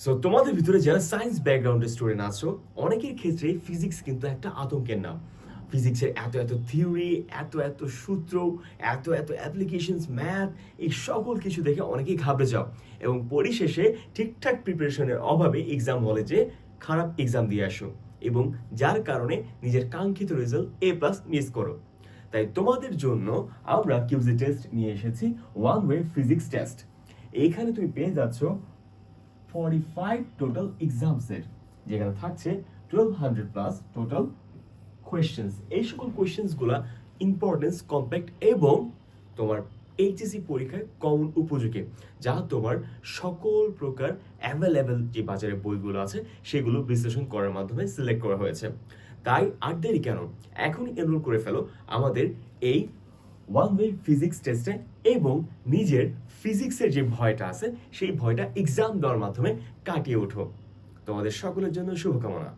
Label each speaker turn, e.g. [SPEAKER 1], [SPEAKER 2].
[SPEAKER 1] So তোমাদের ভিতরে যারা সায়েন্স ব্যাকগ্রাউন্ডের স্টুডেন্ট আছো, অনেকের ক্ষেত্রে ফিজিক্স কিন্তু একটা আতঙ্কের নাম। ফিজিক্সের এত এত থিওরি এত এত সূত্র, এত এত অ্যাপ্লিকেশনস ম্যাথ এই সকল কিছু দেখে অনেকেই ঘাবড়ে যাও। এবং পরিশেষে ঠিকঠাক প্রিপারেশনের অভাবে এক্সাম হলে যে খারাপ এক্সাম দিয়ে আসো। এবং যার কারণে নিজের কাঙ্ক্ষিত রেজাল্ট এ প্লাস মিস করো। তাই তোমাদের জন্য আমরা কিউজি টেস্ট নিয়ে এসেছি ওয়ান ওয়ে ফিজিক্স টেস্ট এইখানে তুমি পেয়ে যাচ্ছ ফর্টি ফাইভ টোটাল এক্সামসের যেখানে থাকছে twelve hundred plus total questions এই সকল কোয়েশ্চেন্সগুলো ইম্পর্টেন্স কম্প্যাক্ট এবং তোমার এইচএসসি পরীক্ষায় কমন উপযোগী, যা তোমার সকল প্রকার অ্যাভেলেবেল যে বাজারে বইগুলো আছে, সেগুলো বিশ্লেষণ করার মাধ্যমে সিলেক্ট করা হয়েছে। তাই আর দেরি কেন? এখনই এনরোল করে ফেলো আমাদের এই ওয়ান ওয়ে ফিজিক্স টেস্টে এবং নিজের ফিজিক্সের যে ভয়টা আছে, সেই ভয়টা এক্সাম দেওয়ার মাধ্যমে কাটিয়ে উঠো তোমাদের সকলের জন্য শুভকামনা।